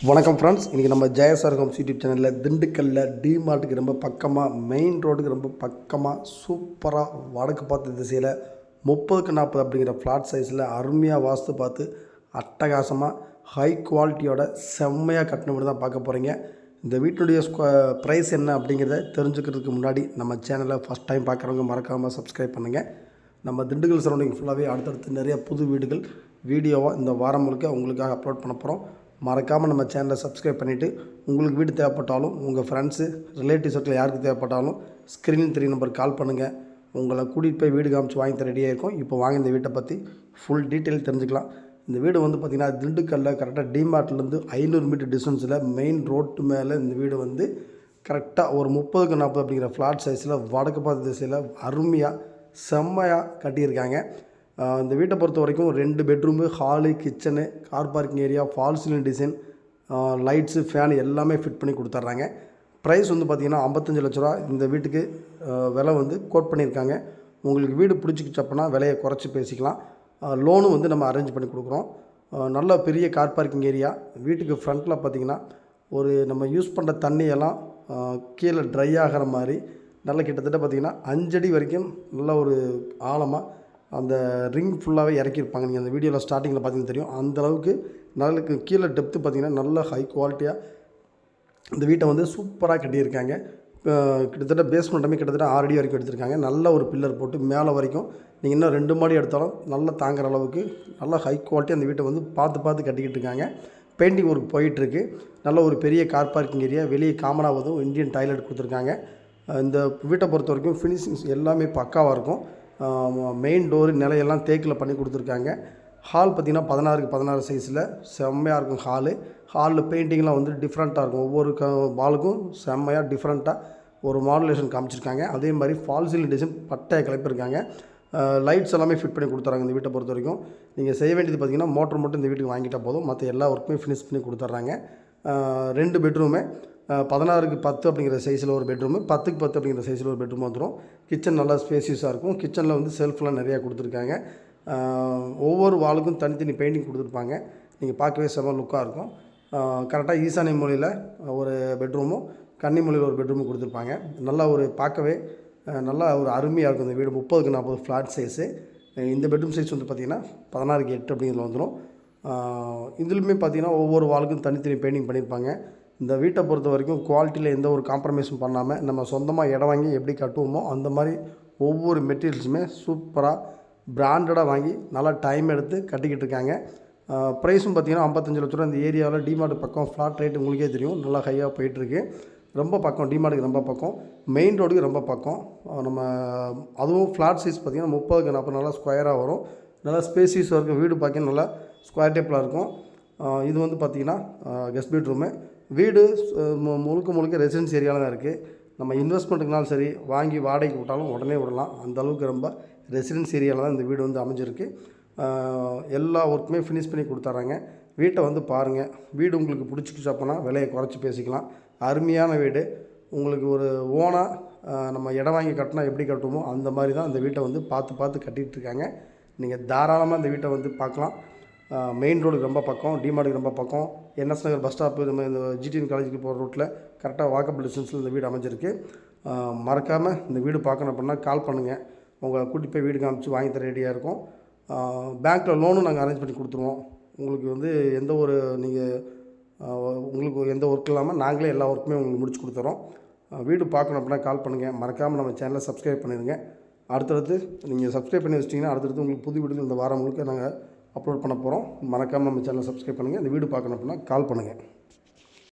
வணக்கம் ஃப்ரெண்ட்ஸ் இன்றைக்கி நம்ம ஜெயசார் யூடியூப் சேனலில் திண்டுக்கல்லில் டிமார்ட்டுக்கு ரொம்ப பக்கமாக மெயின் ரோடுக்கு ரொம்ப பக்கமாக சூப்பராக வடக்கு பார்த்த திசையில் முப்பதுக்கு நாற்பது அப்படிங்கிற ஃப்ளாட் சைஸில் அருமையாக வாஸ்து பார்த்து அட்டகாசமாக ஹை குவாலிட்டியோட செம்மையாக கட்டின வீடு தான் பார்க்க போகிறீங்க இந்த வீட்டுடைய ஸ்கொ ப்ரைஸ் என்ன அப்படிங்கிறத தெரிஞ்சுக்கிறதுக்கு முன்னாடி நம்ம சேனலை ஃபஸ்ட் டைம் பார்க்குறவங்க மறக்காமல் சப்ஸ்கிரைப் பண்ணுங்கள் நம்ம திண்டுக்கல் சரௌண்டிங் ஃபுல்லாகவே அடுத்தடுத்து நிறைய புது வீடுகள் வீடியோவாக இந்த வாரம் முழுக்க உங்களுக்காக அப்லோட் பண்ண போகிறோம் மறக்காமல் நம்ம சேனலை சப்ஸ்கிரைப் பண்ணிவிட்டு உங்களுக்கு வீடு தேவைப்பட்டாலும் உங்கள் ஃப்ரெண்ட்ஸு ரிலேட்டிவ் சர்க்கிள் யாருக்கு தேவைப்பட்டாலும் ஸ்க்ரீன் த்ரீ நம்பர் கால் பண்ணுங்கள் உங்களை கூட்டிகிட்டு போய் வீடு காமிச்சு வாங்கி தர ரெடியாக இருக்கும் இப்போ வாங்க இந்த வீட்டை பற்றி ஃபுல் டீட்டெயில் தெரிஞ்சுக்கலாம். இந்த வீடு வந்து பார்த்திங்கன்னா திண்டுக்கல்லில் கரெக்டாக டிமார்ட்லேருந்து ஐநூறு மீட்டர் டிஸ்டன்ஸில் மெயின் ரோட்டு மேலே இந்த வீடு வந்து கரெக்டாக ஒரு முப்பதுக்கு நாற்பது அப்படிங்கிற ஃப்ளாட் சைஸில் வடக்கு பார்த்த திசையில் அருமையாக செம்மையாக கட்டியிருக்காங்க. இந்த வீட்டை பொறுத்த வரைக்கும் ரெண்டு bedroom hall kitchen car parking area false ceiling design lights fan எல்லாமே ஃபிட் பண்ணி கொடுத்துட்றாங்க. ப்ரைஸ் வந்து பார்த்திங்கன்னா ஐம்பத்தஞ்சு லட்ச ரூபா. இந்த வீட்டுக்கு விலை வந்து கோட் பண்ணியிருக்காங்க. உங்களுக்கு வீடு பிடிச்சிக்கிச்சப்பனா விலையை குறைச்சி பேசிக்கலாம். லோனும் வந்து நம்ம அரேஞ்ச் பண்ணி கொடுக்குறோம். நல்ல பெரிய கார் பார்க்கிங் ஏரியா வீட்டுக்கு ஃப்ரண்ட்டில் பார்த்திங்கன்னா ஒரு நம்ம யூஸ் பண்ணுற தண்ணியெல்லாம் கீழே ட்ரை ஆகிற மாதிரி நல்ல கிட்டத்தட்ட பார்த்திங்கன்னா அஞ்சடி வரைக்கும் நல்ல ஒரு ஆழமாக அந்த ரிங் ஃபுல்லாகவே இறக்கியிருப்பாங்க. நீங்கள் அந்த வீடியோவில் ஸ்டார்டிங்கில் பார்த்தீங்கன்னா தெரியும். அந்த அளவுக்கு நல்ல கீழே டெப்த்து பார்த்தீங்கன்னா நல்ல ஹை குவாலிட்டியாக இந்த வீட்டை வந்து சூப்பராக கட்டியிருக்காங்க. கிட்டத்தட்ட பேஸ்மெண்ட்டமே கிட்டத்தட்ட ஆறு அடி வரைக்கும் எடுத்திருக்காங்க. நல்ல ஒரு பில்லர் போட்டு மேலே வரைக்கும் நீங்கள் இன்னும் ரெண்டு மாடி எடுத்தாலும் நல்லா தாங்குற அளவுக்கு நல்ல ஹை குவாலிட்டி அந்த வீட்டை வந்து பார்த்து பார்த்து கட்டிக்கிட்டு இருக்காங்க. பெயிண்டிங் ஒர்க் போயிட்டுருக்கு. நல்ல ஒரு பெரிய கார் பார்க்கிங் ஏரியா வெளியே காமனாவதும் இந்தியன் டாய்லெட் கொடுத்துருக்காங்க. இந்த வீட்டை பொறுத்த வரைக்கும் ஃபினிஷிங்ஸ் எல்லாமே பக்காவாக இருக்கும். மெயின் டோரு நிலையெல்லாம் தேக்கில் பண்ணி கொடுத்துருக்காங்க. ஹால் பார்த்திங்கன்னா பதினாறுக்கு பதினாறு சைஸில் செம்மையாக இருக்கும் ஹாலு ஹாலில் பெயிண்டிங்லாம் வந்து டிஃப்ரெண்ட்டாக இருக்கும். ஒவ்வொரு க பாலுக்கும் செம்மையாக டிஃப்ரெண்ட்டாக ஒரு மாடுலேஷன் காமிச்சிருக்காங்க. அதே மாதிரி ஃபால் சீலிங் டிசைன் பட்டையை கிளப்பியிருக்காங்க லைட்ஸ் எல்லாமே ஃபிட் பண்ணி கொடுத்துறாங்க இந்த வீட்டை பொறுத்த வரைக்கும். நீங்கள் செய்ய வேண்டியது பார்த்திங்கன்னா மோட்டர் மட்டும் இந்த வீட்டுக்கு வாங்கிட்டால் போதும். மற்ற எல்லா ஒர்க்குமே ஃபினிஷ் பண்ணி கொடுத்துட்றாங்க. ரெண்டு பெட்ரூமே பதினாறுக்கு பத்து அப்படிங்கிற சைஸில் ஒரு பெட்ரூமு பத்துக்கு பத்து அப்படிங்கிற சைஸில் ஒரு பெட்ரூம் வந்துடும் கிச்சன் நல்லா ஸ்பேசியஸாக இருக்கும். கிச்சனில் வந்து செல்ஃப்லாம் நிறையா கொடுத்துருக்காங்க. ஒவ்வொரு வாளுக்கும் தனித்தனி பெயிண்டிங் கொடுத்துருப்பாங்க. நீங்கள் பார்க்கவே செம லுக்காக இருக்கும். கரெக்டாக ஈசானிய மொழியில் ஒரு பெட்ரூமும் கன்னி மொழியில் ஒரு பெட்ரூமும் கொடுத்துருப்பாங்க. நல்லா ஒரு பார்க்கவே நல்லா ஒரு அருமையாக இருக்கும் இந்த வீடு. முப்பதுக்கு நாற்பது ஃப்ளாட் சைஸு இந்த பெட்ரூம் சைஸ் வந்து பார்த்திங்கன்னா பதினாறுக்கு எட்டு அப்படிங்கிறதுல வந்துடும் இதுலையுமே பார்த்தீங்கன்னா ஒவ்வொரு வாளுக்கும் தனித்தனி பெயிண்டிங் பண்ணியிருப்பாங்க இந்த வீட்டை பொறுத்த வரைக்கும் குவாலிட்டியில் எந்த ஒரு காம்ப்ரமைஸும் பண்ணாமல் நம்ம சொந்தமாக இடம் வாங்கி எப்படி கட்டுவோமோ அந்த மாதிரி ஒவ்வொரு மெட்டீரியல்ஸுமே சூப்பராக பிராண்டடாக வாங்கி நல்லா டைம் எடுத்து கட்டிக்கிட்டு இருக்காங்க. ப்ரைஸும் பார்த்தீங்கன்னா ஐம்பத்தஞ்சு லட்ச ரூபா. இந்த ஏரியாவில் டிமார்ட் பக்கம் ஃப்ளாட் ரேட் உங்களுக்கே தெரியும். நல்லா ஹையாக போயிட்டுருக்கு. ரொம்ப பக்கம் டிமார்ட்டுக்கு ரொம்ப பக்கம். மெயின் ரோடுக்கு ரொம்ப பக்கம். நம்ம அதுவும் ஃப்ளாட் சைஸ் பார்த்திங்கன்னா முப்பதுக்கு நாற்பது நல்லா ஸ்கொயராக வரும். நல்லா ஸ்பேசியஸாக இருக்கும். வீடு பார்க்க நல்லா ஸ்கொயர் டேப்பில் இருக்கும். இது வந்து பார்த்திங்கன்னா கெஸ்ட் பெட்ரூமு வீடு மு- முழுக்க முழுக்க ரெசிடென்ஸ் ஏரியாவில் தான் இருக்குது நம்ம இன்வெஸ்ட்மெண்ட்டுக்குனாலும் சரி வாங்கி வாடகைக்கு விட்டாலும் உடனே விடலாம். அந்தளவுக்கு ரொம்ப ரெசிடென்ஸ் ஏரியாவில் தான் இந்த வீடு வந்து அமைஞ்சிருக்கு. எல்லா ஒர்க்குமே ஃபினிஷ் பண்ணி கொடுத்துட்றாங்க. வீட்டை வந்து பாருங்கள் வீடு உங்களுக்கு பிடிச்சிக்கிச்சு அப்போனா விலையை குறைச்சி பேசிக்கலாம். அருமையான வீடு. உங்களுக்கு ஒரு ஓனாக நம்ம இடம் வாங்கி கட்டினா எப்படி கட்டுவோமோ அந்த மாதிரி தான் அந்த வீட்டை வந்து பார்த்து பார்த்து கட்டிகிட்ருக்காங்க நீங்கள் தாராளமாக இந்த வீட்டை வந்து பார்க்கலாம். மெயின் ரோடுக்கு ரொம்ப பக்கம் டிமார்டுக்கு ரொம்ப பக்கம் என்எஸ் நகர் பஸ் ஸ்டாப்பு நம்ம இந்த ஜிடிஎன் காலேஜுக்கு போகிற ரூட்டில் கரெக்டாக வாக்கபிள் டிஸ்டன்ஸில் இந்த வீடு அமைஞ்சிருக்கு. மறக்காமல் இந்த வீடு பார்க்கணும் அப்படின்னா கால் பண்ணுங்கள் உங்களை கூட்டிகிட்டு போய் வீடு காமிச்சு வாங்கி தர ரெடியாக இருக்கும். பேங்க்கில் லோனும் நாங்கள் அரேஞ்ச் பண்ணி கொடுத்துருவோம். உங்களுக்கு வந்து எந்த ஒரு நீங்கள் உங்களுக்கு எந்த ஒர்க் இல்லாமல் நாங்களே எல்லா ஒர்க்குமே உங்களுக்கு முடிச்சு கொடுத்துறோம். வீடு பார்க்கணும் அப்படின்னா கால் பண்ணுங்கள் மறக்காமல் நம்ம சேனலை சப்ஸ்கிரைப் பண்ணிடுங்க. அடுத்தடுத்து நீங்கள் சப்ஸ்கிரைப் பண்ணி வச்சிட்டிங்கன்னா அடுத்தடுத்து உங்களுக்கு புது வீடுகள் இந்த வாரம் முழுக்க நாங்கள் அப்லோட் பண்ண போகிறோம். மறக்காமல் நம்ம சேனலை சப்ஸ்கிரைப் பண்ணுங்கள் இந்த வீடு பார்க்கணும் அப்படின்னா கால் பண்ணுங்கள்